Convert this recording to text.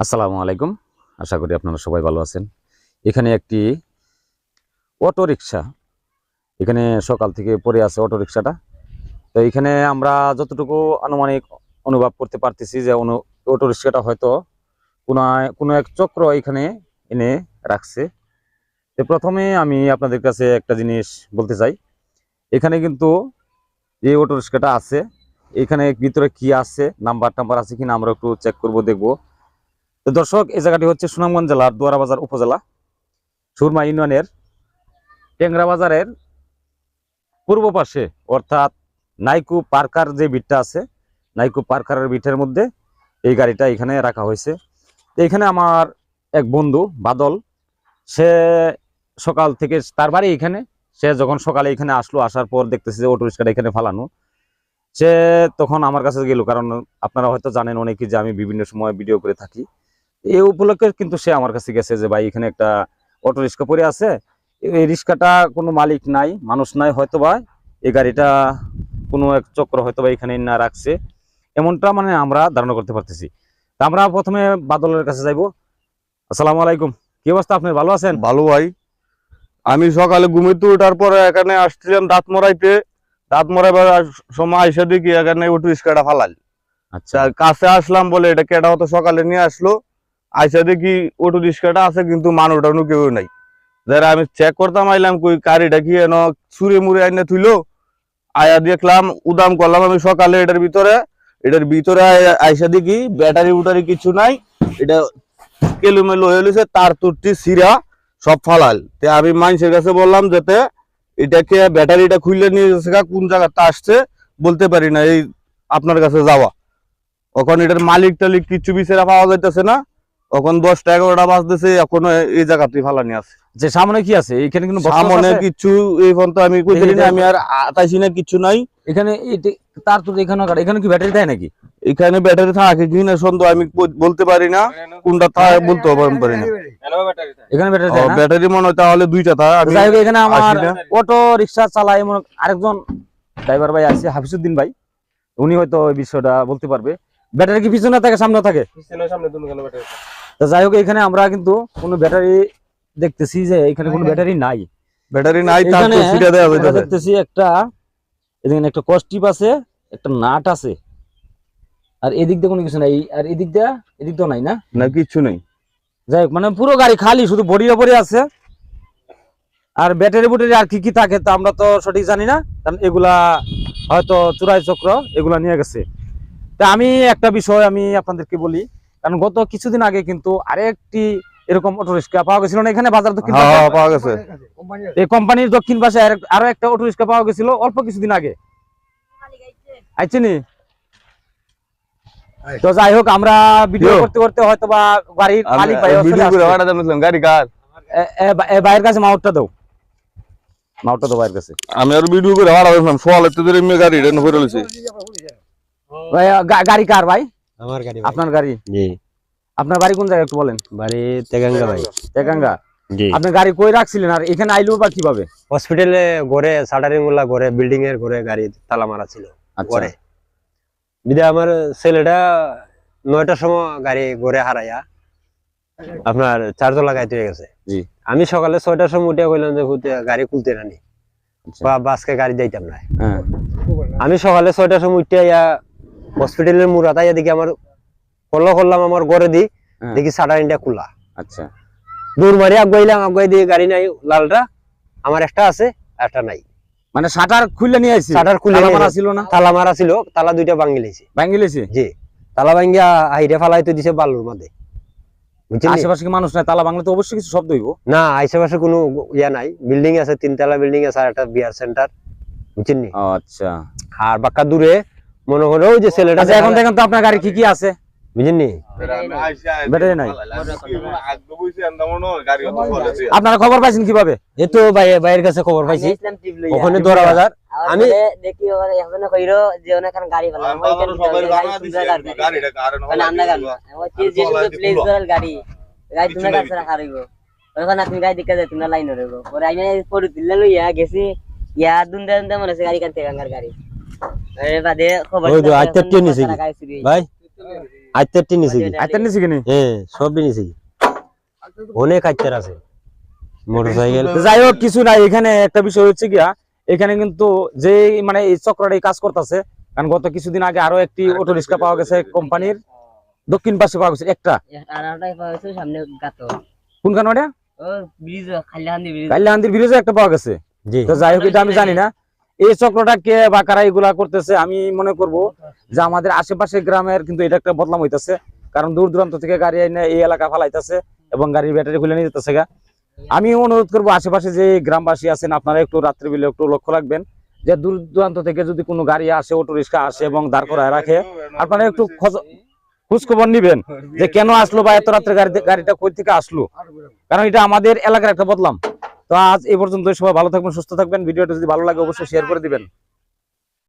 আসসালামু আলাইকুম। আশা করি আপনারা সবাই ভালো আছেন। এখানে একটি অটো রিক্সা এখানে সকাল থেকে পড়ে আছে অটো রিক্সাটা তো এখানে আমরা যতটুকু আনুমানিক অনুভব করতে পারতেছি যে অনু- অটো রিক্সাটা হয়তো কোনো কোনো এক চক্র এখানে এনে রাখছে। তো প্রথমে আমি আপনাদের কাছে একটা জিনিস বলতে চাই। এখানে কিন্তু যে অটো রিক্সাটা আছে, এখানে ভিতরে কি আছে নাম্বার টাম্বার আছে কিনা আমরা একটু চেক করব, দেখব। তো দর্শক, এই জায়গাটি হচ্ছে সুনামগঞ্জ জেলার দুয়ারা বাজার উপজেলা, সুরমা ইউনিয়নের টেংরা বাজারের পূর্ব পাশে, অর্থাৎ নাইকু পার্কার যে বিটটা আছে, নাইকু পার্কারের বিটের মধ্যে এই গাড়িটা এখানে রাখা হয়েছে। এখানে আমার এক বন্ধু, বাদল, সে সকাল থেকে, তার বাড়ি এখানে, সে যখন সকালে এখানে আসলো, আসার পর দেখতেছে যে অটো রিক্সাটা এখানে ফালানো। সে তখন আমার কাছে গেল, কারণ আপনারা হয়তো জানেন অনেকেই যে আমি বিভিন্ন সময় ভিডিও করে থাকি। এই উপলক্ষে কিন্তু সে আমার কাছে গেছে যে ভাই এখানে একটা অটো রিক্সা পরে আছে। এই রিক্সাটা কোনো মালিক নাই মানুষ নাই হয়তো বা এই গাড়িটা কোনো এক চক্র হয়তো বা এখানে না রাখছে। এমনটা মানে আমরা ধারণা করতে পারতেছি। তা আমরা প্রথমে বাদলের কাছে যাইবো। আসসালামু আলাইকুম। কি অবস্থা আপনি ভালো আছেন? ভালো ভাই। আমি সকালে ঘুমিতে ওঠার পরে এখানে আসছিলাম দাঁত মরাইতে। দাঁত মরাইবার সময় আইসা দেখি এখানে উঠু রিক্সাটা ফালাল। আচ্ছা। কাছে আসলাম বলে এটা কেটা হতো সকালে নিয়ে আসলো। আইসা দেখি অটো রিক্সাটা আছে, কিন্তু মানুষ টানু কেউ নাই। যারা আমি চেক করতাম, আইলাম কই, গাড়িটা কি এন চুরে মুড়ে আইনে তুইলো আয়া দেখলাম, উদাম করলাম আমি সকালে এটার ভিতরে। এটার ভিতরে আইসা দেখি, ব্যাটারি উটারি কিছু নাই। এটা কেলুমেলু হয়ে গেছে তার তুরটি সিরা, সব ফালাল। তে আমি মানুষের কাছে বললাম যাতে এটাকে ব্যাটারিটা খুললে নিয়ে কোন জায়গাতে আসছে, বলতে পারি না, এই আপনার কাছে যাওয়া। এখন এটার মালিক টালিক কিছু বিচারা পাওয়া যাইতেছে না। এখন দশটা এগারোটা বাজতেছে এখন এই জায়গাতে ফালানি আছে। যে সামনে কি আছে? এখানে কোনো বক্স সামনে আছে? কিচ্ছু এই পর্যন্ত আমি কই না আমি আর আতাইছি না কিছু নাই। এখানে তার তো এখানে এখানে কি ব্যাটারি দেয় নাকি? এখানে ব্যাটারি থাকে কিনা সন্দেহ আমি বলতে পারি না কোনটা থাকে বলতে পারি না। এখানে ব্যাটারি দেয় না? ব্যাটারি মনে হয় তাহলে দুইটা থাকে আমি যাই এখানে আমার অটো রিক্সা চালায় এমন আরেকজন ড্রাইভার ভাই আছে হাফিজুদ্দিন ভাই। উনি হয়তো এই বিষয়টা বলতে পারবে। ব্যাটারি কি পিছনে থাকে সামনে থাকে? যাই হোক এখানে আমরা কিন্তু কোনো ব্যাটারি দেখতেছি যে এখানে কোনো ব্যাটারি নাই। ব্যাটারি নাই তো দেখতেছি একটা এখানে একটা কস্টিপ আছে একটা নাট আছে। আর এদিক দিয়ে কোনো কিছু নাই। আর এদিক দিয়ে এদিক দিয়েও নাই না? না কিছু নেই। যাই হোক মানে পুরো গাড়ি খালি শুধু বড়ি ওপরে আছে। আর ব্যাটারি বুটারি আর কি কি থাকে তা আমরা তো সঠিক জানি না। কারণ এগুলা হয়তো চুরাই চক্র এগুলা নিয়ে গেছে। তা আমি একটা বিষয় আমি আপনাদেরকে বলি কারণ গত কিছুদিন আগে কিন্তু আরেকটি এরকম অটো রিক্সা পাওয়া গেছিল না এখানে বাজার দক্ষিণ হ্যাঁ? হ্যাঁ, পাওয়া গেছে। এই কোম্পানির দক্ষিণ পাশে আরও একটা অটো রিক্সা পাওয়া গেছিল অল্প কিছুদিন আগে। আইছে। নি? তো যাই হোক আমরা ভিডিও. করতে করতে হয়তো বা গাড়ির আমি মালিক ভাই গাড়ি কার? ভাইয়ের কাছে মাউটটা দাও। মাউটটা দাও ভাইয়ের কাছে। আমি আর ভিডিও করে পাঠাতে বলছিলাম সোয়ালে তো ধরে গাড়ি রেন ভাই গাড়ি কার ভাই? আমার গাড়ি আপনার গাড়ি? জি। আপনার বাড়ি কোন জায়গায় একটু বলেন। বাড়ি তেগাঙ্গা ভাই। জি। আপনি গাড়ি কই রাখছিলেন আর এখানে আইলো বা কীভাবে? হসপিটালে ঘরে সাটারিংগুলা ঘরে বিল্ডিং এর ঘরে গাড়ি তালা মারা ছিল। আচ্ছা। ঘরে। বিদে আমার ছেলেটা নয়টার সময় গাড়ি ঘরে হারাইয়া আপনার চার্জ লাগাইতে হয়ে গেছে। আমি সকালে ছয়টার সময় উঠে কইলাম যে গাড়ি খুলতে নানি আচ্ছা। বা বাসকে গাড়ি যাইতাম না। হ্যাঁ। আমি সকালে ছয়টার সময় উঠে হসপিটালের মুরাতা ইয়া দেখি আমার কল্লো করলাম আমার ঘরে দি হ্যাঁ। দেখি সাটারিংটা খোলা। আচ্ছা। দূর মারি আগুয়াইলাম আগুয়াই দিয়ে গাড়ি নাই লালটা আমার একটা আছে একটা নাই। মানে শাটার খুলে নিয়ে আইছি শাটার খুলে তালা মারা ছিল না? তালা মারা ছিল তালা দুইটা ভাঙি লাইছে ভাঙ্গি লেছি? জি তালা ভাঙ্গিয়া হাইরে ফালাইতে দিছে বালুর মধ্যে। বুঝছেন আশেপাশে কি মানুষ নাই? তালা ভাঙলে তো অবশ্যই কিছু শব্দ হইব। না আশেপাশে কোনো ইয়া নাই। বিল্ডিং আছে তিনতলা বিল্ডিং আছে আর একটা বিয়ার সেন্টার। বুঝছেন নি? আচ্ছা। আর বাক্কা দূরে মনে হলো ওই যে ছেলেটা আচ্ছা এখন দেখেন তো আপনার গাড়ি কি কি আছে। বুঝছেন নি ব্যাটারি নাই। গাড়ি আপনারা খবর পাইছেন কীভাবে? এই তো ভাইয়ের কাছে খবর পাইছি। ওখানে দরা বাজার। আমি দেখি ওখানে এখানে কইরো যে ওখানে এখন গাড়ি ফেলা ওই মানে আমরা গাড়ি ওই যে যে প্লেস গাড়ি গাড়ি তুমি কাছে রাখা রইব ওখানে তুমি গাড়ি দিকে যায় তুমি লাইন রইব। পরে আমি পরে দিলে লইয়া গেছি। ইয়া দুন্দা দুন্দা মনে হচ্ছে গাড়ি কানতে গাঙ্গার গাড়ি। এর বাদে খবর ওই যে আজকে ট্রেন নিছে কি? ভাই? আইতেরটি নিছি কি? নিছি কিনি হ্যাঁ সবই নিছি অনেক আইতের আছে। মোটরসাইকেল যাই হোক কিছু নাই। এখানে একটা বিষয় হচ্ছে গিয়া এখানে কিন্তু যে মানে এই চক্রটা কাজ করতেছে কারণ গত কিছুদিন আগে আরও একটি অটো রিক্সা পাওয়া গেছে কোম্পানির। দক্ষিণ পাশে পাওয়া গেছে একটা। আর আরেকটা পাওয়া গেছে সামনে গাতো ব্রিজ খালি হান্দি ব্রিজ। কাল্যাহান্দির ব্রিজে একটা পাওয়া গেছে। তো যাই হোক এটা আমি জানি না। এই চক্রটা কে বা কারা এগুলা করতেছে, আমি মনে করব যে আমাদের আশেপাশে গ্রামের কিন্তু এটা একটা বদলাম হইতাছে। কারণ দূর দূরান্ত থেকে গাড়ি এনে এই এলাকা ফালাইতেছে এবং গাড়ির ব্যাটারি খুলে নিয়ে যেতেছে গা। আমি অনুরোধ করব আশেপাশে যে গ্রামবাসী আছেন, আপনারা একটু রাত্রি বেলা একটু লক্ষ্য রাখবেন যে দূর দূরান্ত থেকে যদি কোনো গাড়ি আসে, অটো রিক্সা আসে এবং দাঁড় করায় রাখে, আপনারা একটু খোঁজ- খোঁজ খবর নিবেন যে কেন আসলো বা এত রাত্রে গাড়িতে, গাড়িটা কই থেকে আসলো? কারণ এটা আমাদের এলাকার একটা বদলাম। তো আজ এই পর্যন্ত সবাই ভালো থাকবেন, সুস্থ থাকবেন। ভিডিওটা যদি ভালো লাগে, অবশ্যই শেয়ার করে দিবেন।